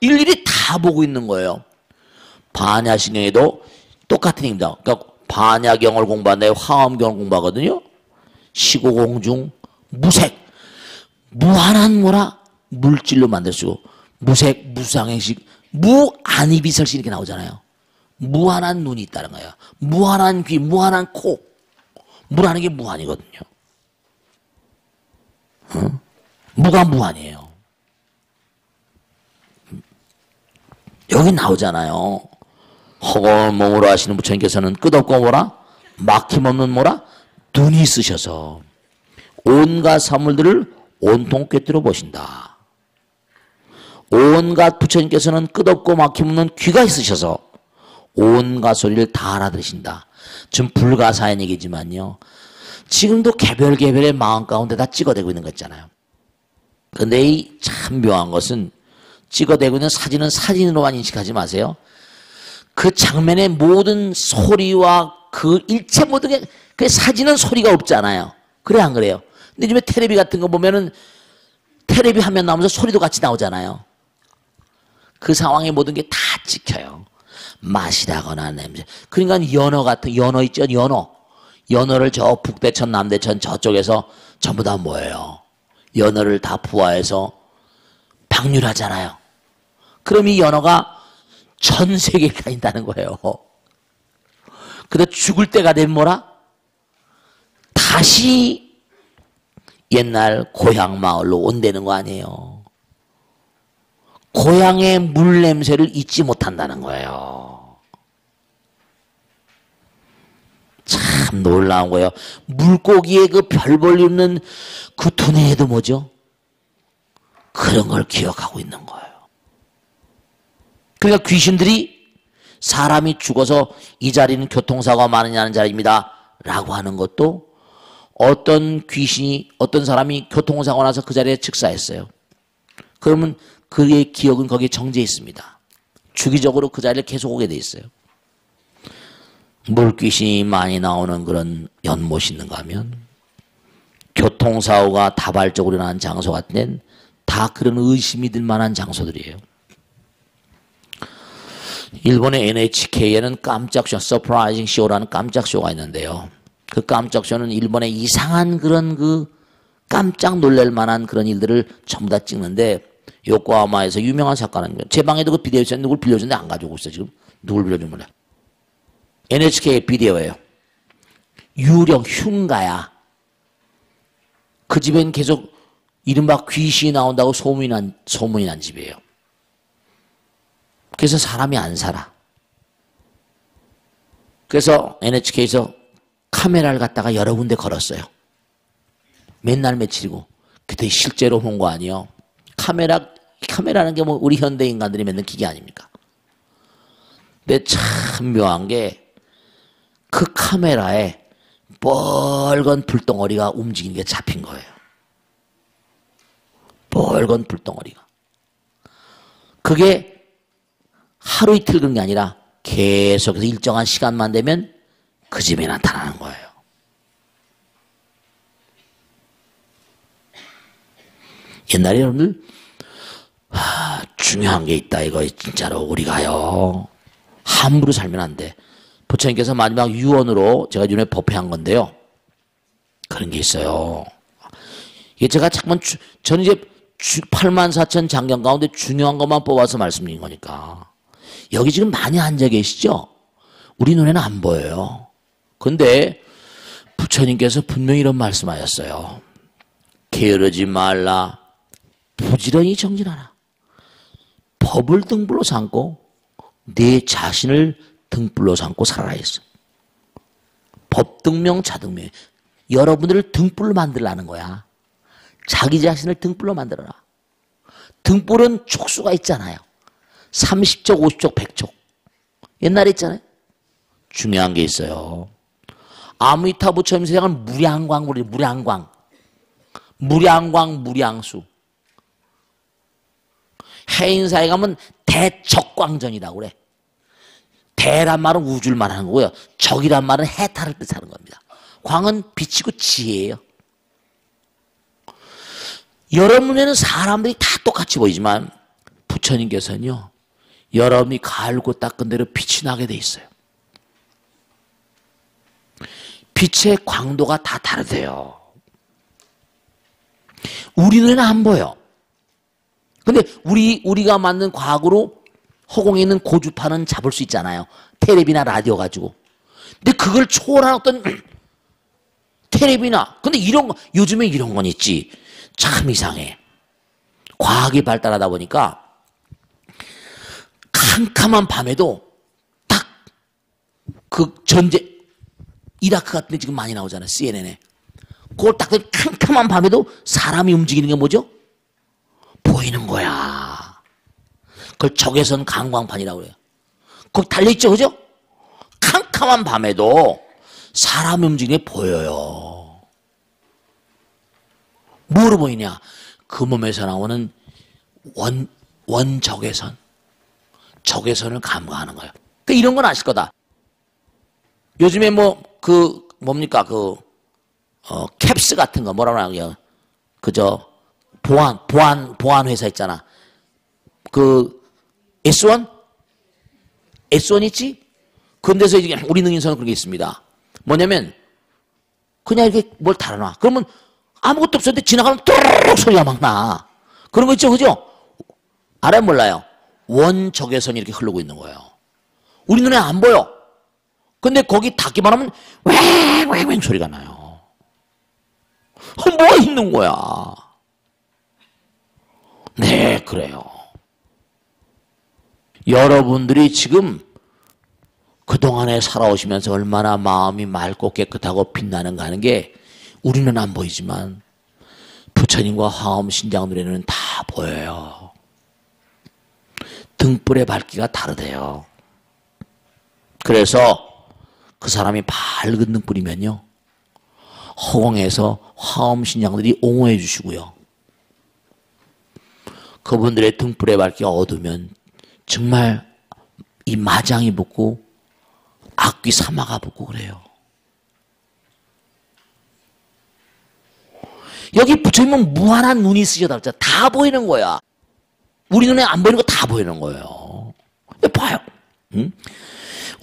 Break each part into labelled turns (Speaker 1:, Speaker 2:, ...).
Speaker 1: 일일이 다 보고 있는 거예요. 반야신경에도 똑같은 얘기입니다. 그러니까 반야경을 공부한다 화엄경을 공부하거든요. 시고공중 무색 무한한 뭐라 물질로 만들 수 있고 무색 무상행식 무안이비설신 이렇게 나오잖아요. 무한한 눈이 있다는 거예요. 무한한 귀, 무한한 코. 무라는 게 무한이거든요. 어? 무가 무한이에요. 여기 나오잖아요. 허공을 몸으로 하시는 부처님께서는 끝없고 뭐라? 막힘없는 뭐라? 눈이 있으셔서 온갖 사물들을 온통 꿰뚫어 보신다. 온갖 부처님께서는 끝없고 막힘없는 귀가 있으셔서 온갖 소리를 다 알아들으신다. 좀 불가사의 얘기지만요. 지금도 개별 개별의 마음 가운데 다 찍어대고 있는 거 있잖아요. 근데 이 참 묘한 것은 찍어대고 있는 사진은 사진으로만 인식하지 마세요. 그 장면의 모든 소리와 그 일체 모든 게, 그 사진은 소리가 없잖아요. 그래, 안 그래요? 근데 요즘에 테레비 같은 거 보면은 테레비 화면 나오면서 소리도 같이 나오잖아요. 그 상황의 모든 게 다 찍혀요. 맛이라거나 냄새. 그러니까 연어 같은, 연어 있죠? 연어. 연어를 저 북대천, 남대천 저쪽에서 전부 다 뭐예요? 연어를 다 부화해서 방류하잖아요. 그럼 이 연어가 전 세계에 다닌다는 거예요. 근데 죽을 때가 되면 뭐라? 다시 옛날 고향 마을로 온다는 거 아니에요. 고향의 물 냄새를 잊지 못한다는 거예요. 참 놀라운 거예요. 물고기의 그 별볼일 없는 그 두뇌에도 뭐죠? 그런 걸 기억하고 있는 거예요. 그러니까 귀신들이 사람이 죽어서 이 자리는 교통사고가 많으냐는 자리입니다. 라고 하는 것도 어떤 귀신이 어떤 사람이 교통사고 나서 그 자리에 즉사했어요. 그러면 그의 기억은 거기에 정제 있습니다. 주기적으로 그 자리를 계속 오게 돼 있어요. 물귀신이 많이 나오는 그런 연못이 있는가 하면 교통사고가 다발적으로 일어난 장소 같은 데는 다 그런 의심이 들 만한 장소들이에요. 일본의 NHK에는 깜짝 쇼, 서프라이징 쇼라는 깜짝 쇼가 있는데요. 그 깜짝 쇼는 일본의 이상한 그런 그 깜짝 놀랄 만한 그런 일들을 전부 다 찍는데 요코하마에서 유명한 사건은 제 방에도 그 비디오 있었는데 누굴 빌려줬는데 안 가지고 있어 지금 누굴 빌려준 몰라. NHK 비디오예요. 유령 흉가야. 그 집엔 계속 이른바 귀신이 나온다고 소문이 난, 소문이 난 집이에요. 그래서 사람이 안 살아. 그래서 NHK에서 카메라를 갖다가 여러 군데 걸었어요. 맨날 며칠이고. 그때 실제로 본 거 아니에요. 카메라, 카메라는 게 뭐 우리 현대 인간들이 만든 기계 아닙니까? 근데 참 묘한 게 그 카메라에 뻘건 불덩어리가 움직이는 게 잡힌 거예요. 뻘건 불덩어리가. 그게 하루 이틀 그런 게 아니라 계속해서 일정한 시간만 되면 그 집에 나타나는 거예요. 옛날에 여러분들 하, 중요한 게 있다 이거 진짜로 우리가요 함부로 살면 안 돼. 부처님께서 마지막 유언으로 제가 요즘에 법회한 건데요. 그런 게 있어요. 이게 제가 잠깐 저는 이제 8만 4천 장경 가운데 중요한 것만 뽑아서 말씀드린 거니까. 여기 지금 많이 앉아 계시죠? 우리 눈에는 안 보여요. 근데 부처님께서 분명히 이런 말씀하셨어요. 게으르지 말라. 부지런히 정진하라. 법을 등불로 삼고 내 자신을 등불로 삼고 살아라 했어. 법등명 자등명. 여러분들을 등불로 만들라는 거야. 자기 자신을 등불로 만들어라. 등불은 촉수가 있잖아요. 30쪽, 50쪽, 100쪽. 옛날에 있잖아요. 중요한 게 있어요. 아미타 부처님 세상은 무량광물이 무량광. 무량광, 무량수. 해인사에 가면 대적광전이라고 그래. 대란 말은 우주를 말하는 거고요. 적이란 말은 해탈을 뜻하는 겁니다. 광은 빛이고 지혜예요. 여러분 눈에는 사람들이 다 똑같이 보이지만 부처님께서는요, 여러분이 갈고 닦은 대로 빛이 나게 돼 있어요. 빛의 광도가 다 다르대요. 우리 눈에는 안 보여. 근데 우리, 우리가 만든 과학으로 허공에 있는 고주파는 잡을 수 있잖아요. 테레비나 라디오 가지고. 근데 그걸 초월한 어떤 테레비나, 근데 이런 거, 요즘에 이런 건 있지. 참 이상해. 과학이 발달하다 보니까 캄캄한 밤에도 딱 그 전제, 이라크 같은 데 지금 많이 나오잖아요. CNN에. 그걸 딱 캄캄한 밤에도 사람이 움직이는 게 뭐죠? 보이는 거야. 그걸 적외선 강광판이라고 그래요. 거기 달려있죠, 그죠? 캄캄한 밤에도 사람이 움직이는 게 보여요. 뭐로 보이냐? 그 몸에서 나오는 원, 원적외선. 적외선을 감가하는 거예요. 그러니까 이런 건 아실 거다. 요즘에 뭐, 그, 뭡니까, 그, 어, 캡스 같은 거, 뭐라고 하냐, 그저, 보안, 보안, 보안 회사 있잖아. 그, S1? S1 있지? 그런 데서 이제 우리 능인선은 그런 게 있습니다. 뭐냐면, 그냥 이렇게 뭘 달아놔. 그러면 아무것도 없었는데 지나가면 또르륵 소리가 막 나. 그런 거 있죠, 그죠? 알아요, 몰라요? 원적외선이 이렇게 흐르고 있는 거예요. 우리 눈에 안 보여. 근데 거기 닿기만 하면 왱왱왱 소리가 나요. 어, 뭐가 있는 거야? 네, 그래요. 여러분들이 지금 그동안에 살아오시면서 얼마나 마음이 맑고 깨끗하고 빛나는가 하는 게 우리는 안 보이지만 부처님과 화엄 신장 눈에는 다 보여요. 등불의 밝기가 다르대요. 그래서 그 사람이 밝은 등불이면요. 허공에서 화엄 신장들이 옹호해 주시고요. 그분들의 등불의 밝기가 어두면 정말 이 마장이 붙고 악귀 사마가 붙고 그래요. 여기 부처님은 무한한 눈이 쓰셔다 그랬잖아. 다 보이는 거야. 우리 눈에 안 보이는 거 다 보이는 거예요. 봐요. 응?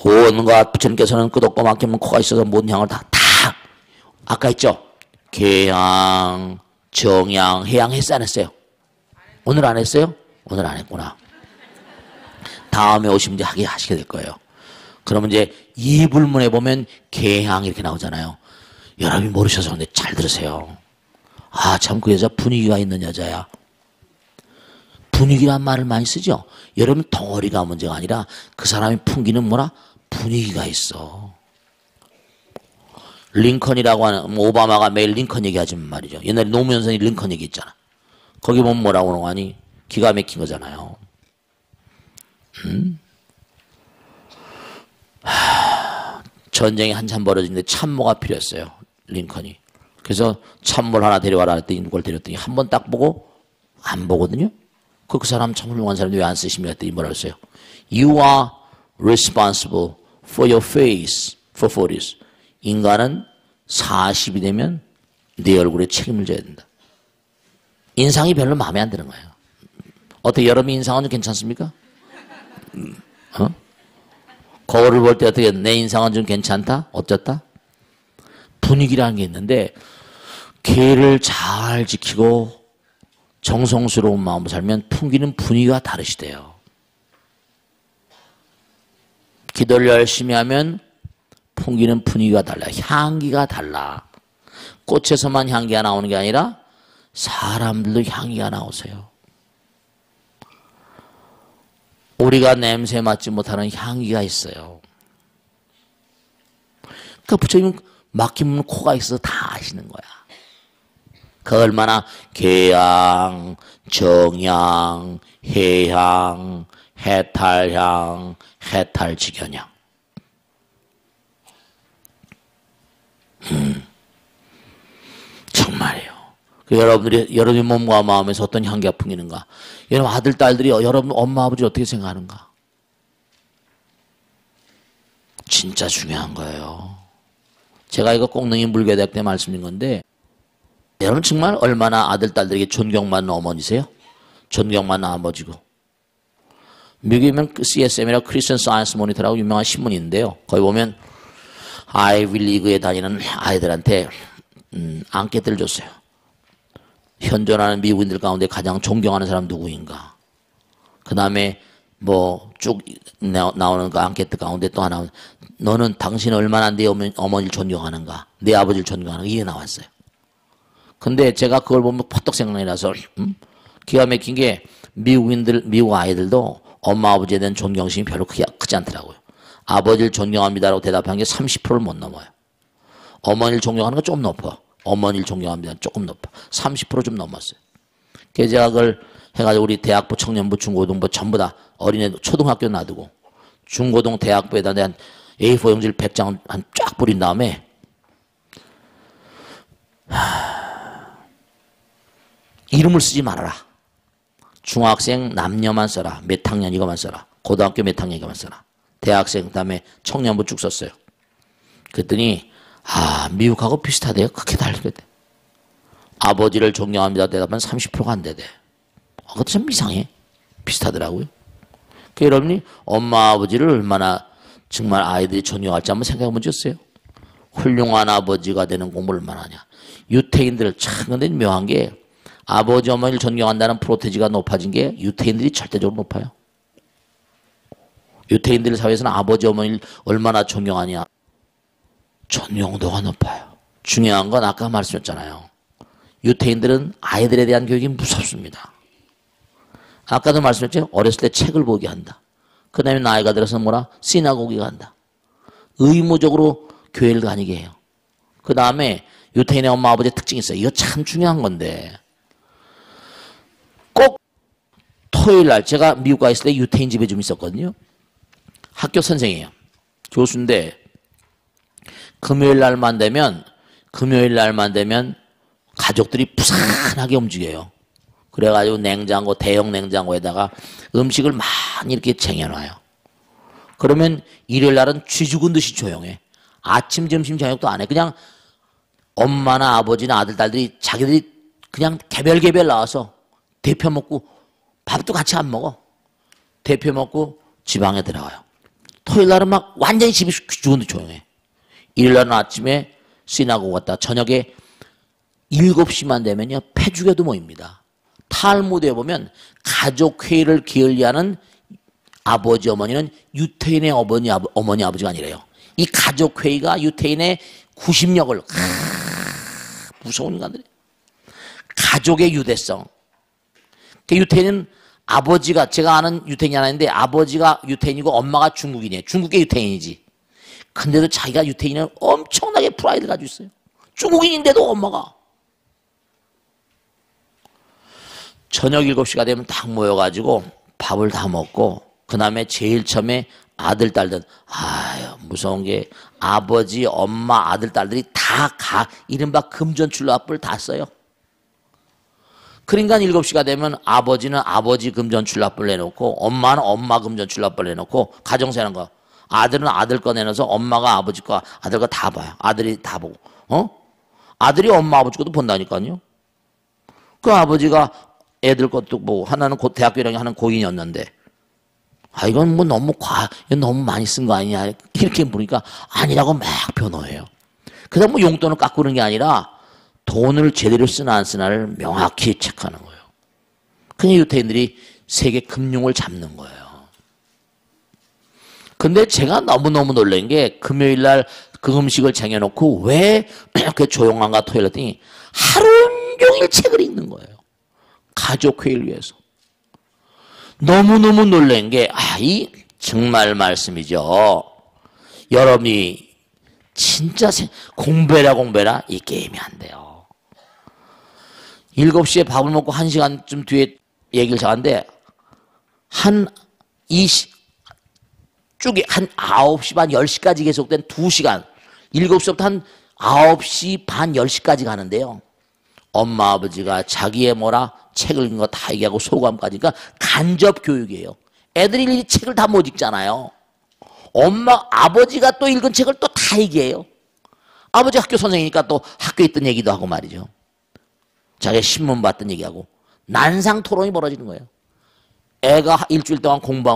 Speaker 1: 온갖 부처님께서는 끝없고 막히면 코가 있어서 모든 향을 다, 다, 아까 했죠? 개향, 정향, 해양 했어, 안 했어요? 오늘 안 했어요? 오늘 안 했구나. 다음에 오시면 이제 하게 하시게 될 거예요. 그러면 이제 이 불문에 보면 개향 이렇게 나오잖아요. 여러분이 모르셔서 그런데 잘 들으세요. 아, 참 그 여자 분위기가 있는 여자야. 분위기란 말을 많이 쓰죠. 여러분 덩어리가 문제가 아니라 그 사람이 풍기는 뭐라 분위기가 있어. 링컨이라고 하는 뭐 오바마가 매일 링컨 얘기하지만 말이죠. 옛날에 노무현 선이 링컨 얘기했잖아. 거기 보면 뭐라고 하는 거 아니? 기가 막힌 거잖아요. 음? 하, 전쟁이 한참 벌어지는데 참모가 필요했어요. 링컨이. 그래서 참모를 하나 데려와라 했더니 누굴 데렸더니 한 번 딱 보고 안 보거든요. 그, 그 사람 참 훌륭한 사람인데 왜 안 쓰십니까? 했더니 뭐라 그랬어요? You are responsible for your face for 40s. 인간은 40이 되면 네 얼굴에 책임을 져야 된다. 인상이 별로 마음에 안 드는 거예요. 어떻게 여러분 인상은 좀 괜찮습니까? 어? 거울을 볼 때 어떻게 내 인상은 좀 괜찮다? 어쩌다? 분위기라는 게 있는데 개를 잘 지키고 정성스러운 마음으로 살면 풍기는 분위기가 다르시대요. 기도를 열심히 하면 풍기는 분위기가 달라. 향기가 달라. 꽃에서만 향기가 나오는 게 아니라 사람들도 향기가 나오세요. 우리가 냄새 맡지 못하는 향기가 있어요. 그 부처님은 막히면 코가 있어서 다 아시는 거야. 그 얼마나 개향, 정향, 해향, 해탈향, 해탈직연향. 음, 정말이에요. 그 여러분들이 여러분의 몸과 마음에서 어떤 향기가 풍기는가? 여러분 아들 딸들이 여러분 엄마 아버지 어떻게 생각하는가? 진짜 중요한 거예요. 제가 이거 꼭능이 물교대학 때 말씀드린 건데 여러분 정말 얼마나 아들 딸들에게 존경받는 어머니세요? 존경받는 아버지고 미국에 면 CSM이라 크리스천 사이언스 모니터라고 유명한 신문이 있는데요. 거기 보면 아이빌리그에 다니는 아이들한테 음, 앙케트를 줬어요. 현존하는 미국인들 가운데 가장 존경하는 사람 누구인가? 그 다음에 뭐 쭉 나오는 그 앙케트 가운데 또 하나 너는 당신 얼마나 내 어머니를 존경하는가? 내 아버지를 존경하는가? 이게 나왔어요. 근데 제가 그걸 보면 퍼뜩 생각이 나서 음? 기가 막힌 게 미국인들 미국 아이들도 엄마 아버지에 대한 존경심이 별로 크지, 크지 않더라고요. 아버지를 존경합니다라고 대답한 게 30%를 못 넘어요. 어머니를 존경하는 건 좀 높아. 어머니를 존경합니다. 조금 높아. 30%좀 넘었어요. 그래서 제가 그걸 해가지고 우리 대학부, 청년부, 중고등부 전부 다 어린애 초등학교 놔두고 중고등 대학부에다 대한 A4 용지를 100장 한 쫙 뿌린 다음에 이름을 쓰지 말아라. 중학생 남녀만 써라. 몇 학년 이거만 써라. 고등학교 몇 학년 이거만 써라. 대학생 그다음에 청년부 쭉 썼어요. 그랬더니 아 미국하고 비슷하대요. 그렇게 달리게 돼. 아버지를 존경합니다. 대답은 30%가 안 되대. 아, 그것도 참 이상해. 비슷하더라고요. 그 여러분이 엄마 아버지를 얼마나 정말 아이들이 존경할지 한번 생각해 본 적 있어요? 훌륭한 아버지가 되는 공부를 얼마나 하냐. 유태인들 참 근데 묘한 게 아버지 어머니를 존경한다는 프로테지가 높아진 게 유태인들이 절대적으로 높아요. 유태인들 사회에서는 아버지 어머니를 얼마나 존경하냐. 존경도가 높아요. 중요한 건 아까 말씀했잖아요. 유태인들은 아이들에 대한 교육이 무섭습니다. 아까도 말씀했죠. 어렸을 때 책을 보게 한다. 그 다음에 나이가 들어서 뭐라? 시나고기 간다. 의무적으로 교회를 다니게 해요. 그 다음에 유태인의 엄마 아버지의 특징이 있어요. 이거 참 중요한 건데. 토요일 날 제가 미국 가 있을 때 유태인 집에 좀 있었거든요. 학교 선생이에요. 교수인데 금요일 날만 되면 금요일 날만 되면 가족들이 부산하게 움직여요. 그래가지고 냉장고 대형 냉장고에다가 음식을 많이 이렇게 쟁여놔요. 그러면 일요일 날은 쥐 죽은 듯이 조용해. 아침, 점심, 저녁도 안 해. 그냥 엄마나 아버지나 아들, 딸들이 자기들이 그냥 개별 개별 나와서 대표 먹고 밥도 같이 안 먹어. 대표 먹고 지방에 들어가요. 토요일 날은 막 완전히 집이 죽은 듯 조용해. 일요일 날은 아침에 시나고 갔다 저녁에 7시만 되면요. 폐주교도 모입니다. 탈무드에 보면 가족회의를 기울리하는 아버지 어머니는 유태인의 어머니, 아버, 어머니 아버지가 아니래요. 이 가족회의가 유태인의 구심력을 아, 무서운 인간들이 가족의 유대성. 그 유태인은 아버지가 제가 아는 유태인이 하나 있는데 아버지가 유태인이고 엄마가 중국인이에요. 중국계 유태인이지. 근데도 자기가 유태인은 엄청나게 프라이드 가지고 있어요. 중국인인데도 엄마가. 저녁 7시가 되면 딱 모여가지고 밥을 다 먹고 그 다음에 제일 처음에 아들, 딸들, 아유, 무서운 게 아버지, 엄마, 아들, 딸들이 다 가, 이른바 금전출로 앞을 다 써요. 그러니까 7시가 되면 아버지는 아버지 금전출 납부를 내놓고 엄마는 엄마 금전출 납부를 내놓고 가정세는 거. 아들은 아들 거 내놔서 엄마가 아버지 거 아들 거 다 봐요. 아들이 다 보고. 어? 아들이 엄마 아버지 것도 본다니까요. 그 아버지가 애들 것도 보고 하나는 곧 대학교 1학년 하는 고인이었는데 아 이건 뭐 너무 과 너무 많이 쓴 거 아니냐 이렇게 보니까 아니라고 막 변호해요. 그다음 뭐 용돈을 그런 게 아니라 돈을 제대로 쓰나 안 쓰나를 명확히 체크하는 거예요. 그냥 유태인들이 세계 금융을 잡는 거예요. 근데 제가 너무너무 놀란 게 금요일 날그 음식을 쟁여놓고 왜 이렇게 조용한가 토요일 했더니 하루 종일 책을 읽는 거예요. 가족회의를 위해서. 너무너무 놀란 게, 아, 이 정말 말씀이죠. 여러분이 진짜 공부해라 공부해라 이 게임이 안 돼요. 7시에 밥을 먹고 1시간쯤 뒤에 얘기를 자는데 한 20, 쭉이 한 9시 반 10시까지 계속된 2시간 7시부터 한 9시 반 10시까지 가는데요. 엄마 아버지가 자기의 뭐라 책을 읽은 거 다 얘기하고 소감까지 그러니까 간접 교육이에요. 애들이 책을 다 못 읽잖아요. 엄마 아버지가 또 읽은 책을 또 다 얘기해요. 아버지 학교 선생이니까 또 학교에 있던 얘기도 하고 말이죠. 자기 신문 봤던 얘기하고 난상 토론이 벌어지는 거예요. 애가 일주일 동안 공부한 거